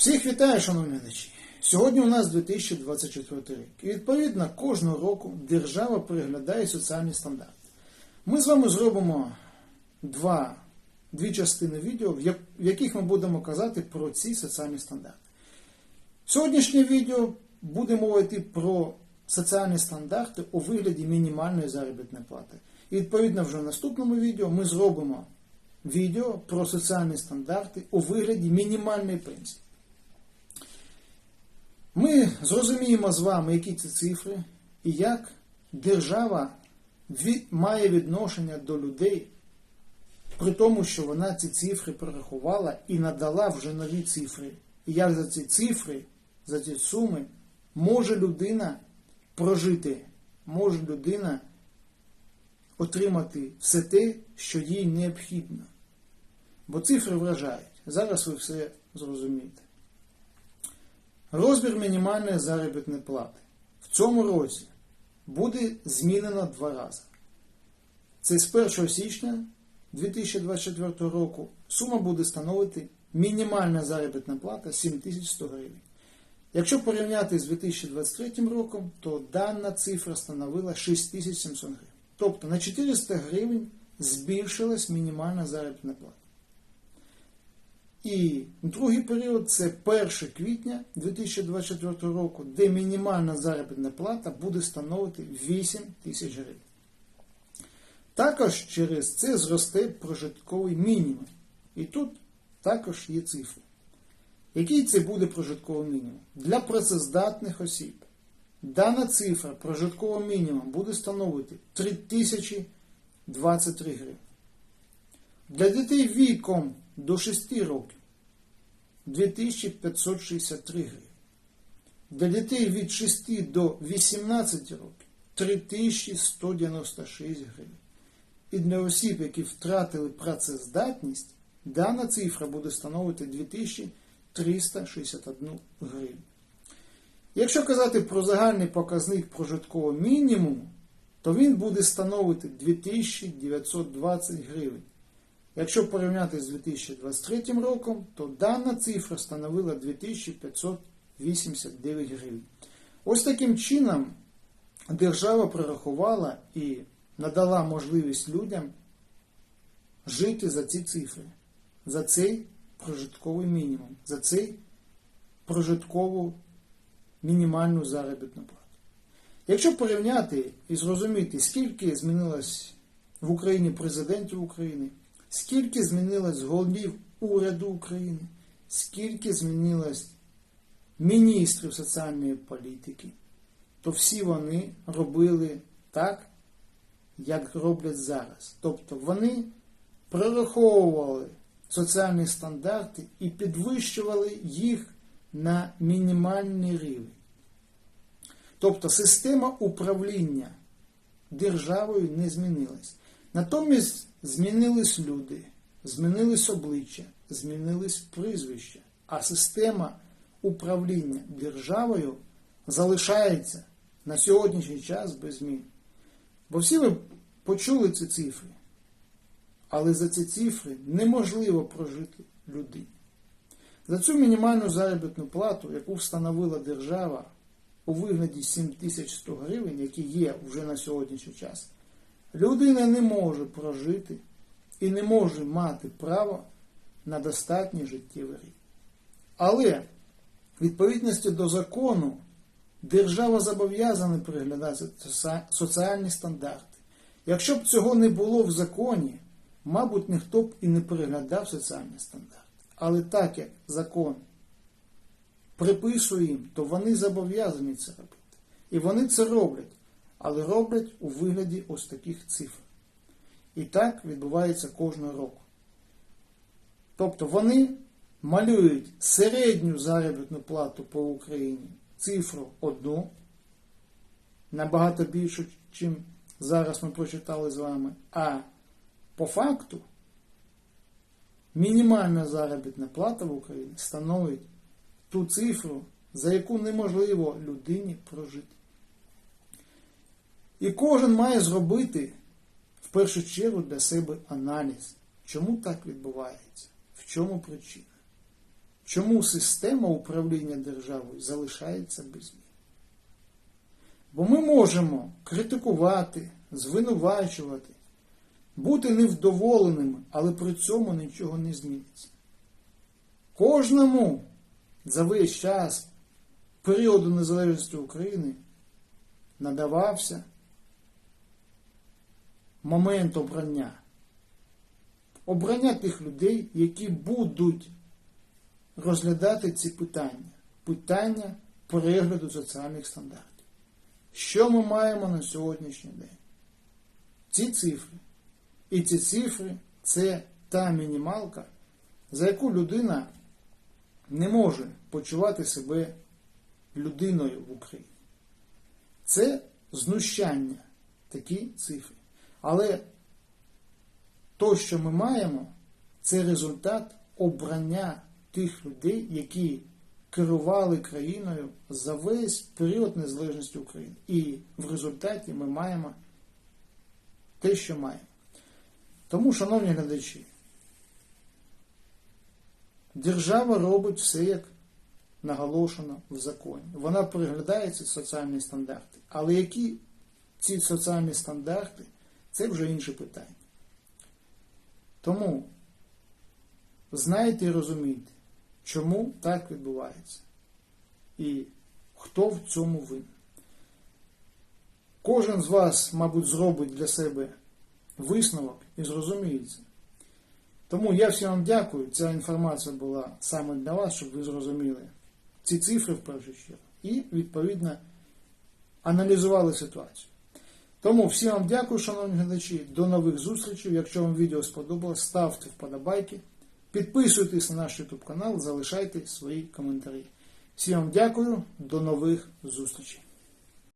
Всіх вітаю, шановні глядачі! Сьогодні у нас 2024 рік. І відповідно кожного року держава переглядає соціальні стандарти. Ми з вами зробимо два, дві частини відео, в яких ми будемо казати про ці соціальні стандарти. Сьогоднішнє відео буде мова йти про соціальні стандарти у вигляді мінімальної заробітної плати. І відповідно вже в наступному відео ми зробимо відео про соціальні стандарти у вигляді мінімальної пенсії. Ми зрозуміємо з вами, які це цифри і як держава має відношення до людей, при тому, що вона ці цифри прорахувала і надала вже нові цифри. І як за ці цифри, за ці суми може людина прожити, може людина отримати все те, що їй необхідно. Бо цифри вражають. Зараз ви все зрозумієте. Розмір мінімальної заробітної плати в цьому році буде змінено два рази. Це з 1 січня 2024 року сума буде становити мінімальна заробітна плата 7100 гривень. Якщо порівняти з 2023 роком, то дана цифра становила 6700 гривень. Тобто на 400 гривень збільшилась мінімальна заробітна плата. І другий період це 1 квітня 2024 року, де мінімальна заробітна плата буде становити 8 тисяч гривень. Також через це зросте прожитковий мінімум. І тут також є цифри. Який це буде прожитковий мінімум? Для працездатних осіб. Дана цифра прожиткового мінімуму буде становити 3023 гривень. Для дітей віком до 6 років 2563 гривень. Для дітей від 6 до 18 років 3196 гривень. І для осіб, які втратили працездатність, дана цифра буде становити 2361 гривень. Якщо казати про загальний показник прожиткового мінімуму, то він буде становити 2920 гривень. Якщо порівняти з 2023 роком, то дана цифра становила 2589 гривень. Ось таким чином держава прорахувала і надала можливість людям жити за ці цифри, за цей прожитковий мінімум, за цей прожиткову мінімальну заробітну плату. Якщо порівняти і зрозуміти, скільки змінилось в Україні президентів України, скільки змінилось голів уряду України, скільки змінилось міністрів соціальної політики, то всі вони робили так, як роблять зараз. Тобто вони прораховували соціальні стандарти і підвищували їх на мінімальний рівень. Тобто система управління державою не змінилась. Натомість змінились люди, змінились обличчя, змінились прізвища, а система управління державою залишається на сьогоднішній час без змін. Бо всі ви почули ці цифри, але за ці цифри неможливо прожити людині. За цю мінімальну заробітну плату, яку встановила держава у вигляді 7100 гривень, які є вже на сьогоднішній час, людина не може прожити і не може мати право на достатній життєвий рік. Але відповідності до закону держава зобов'язана переглядати соціальні стандарти. Якщо б цього не було в законі, мабуть, ніхто б і не переглядав соціальні стандарти. Але так як закон приписує їм, то вони зобов'язані це робити. І вони це роблять, але роблять у вигляді ось таких цифр. І так відбувається кожного року. Тобто вони малюють середню заробітну плату по Україні цифру одну, набагато більшу, чим зараз ми прочитали з вами. А по факту мінімальна заробітна плата в Україні становить ту цифру, за яку неможливо людині прожити. І кожен має зробити в першу чергу для себе аналіз, чому так відбувається, в чому причина. чому система управління державою залишається без змін. Бо ми можемо критикувати, звинувачувати, бути невдоволеними, але при цьому нічого не зміниться. Кожному за весь час періоду незалежності України надавався момент обрання. Обрання тих людей, які будуть розглядати ці питання. Питання перегляду соціальних стандартів. Що ми маємо на сьогоднішній день? Ці цифри. І ці цифри це та мінімалка, за яку людина не може почувати себе людиною в Україні. Це знущання, такі цифри. Але то, що ми маємо, це результат обрання тих людей, які керували країною за весь період незалежності України. І в результаті ми маємо те, що маємо. Тому, шановні глядачі, держава робить все, як наголошено в законі. Вона переглядає ці соціальні стандарти. Але які ці соціальні стандарти, це вже інше питання. Тому знайте і розумійте, чому так відбувається. І хто в цьому винен. Кожен з вас, мабуть, зробить для себе висновок і зрозуміється. Тому я всім вам дякую. Ця інформація була саме для вас, щоб ви зрозуміли ці цифри в першу чергу і, відповідно, аналізували ситуацію. Тому всім вам дякую, шановні глядачі. До нових зустрічей. Якщо вам відео сподобалось, ставте вподобайки, підписуйтесь на наш YouTube канал, залишайте свої коментарі. Всім вам дякую, до нових зустрічей.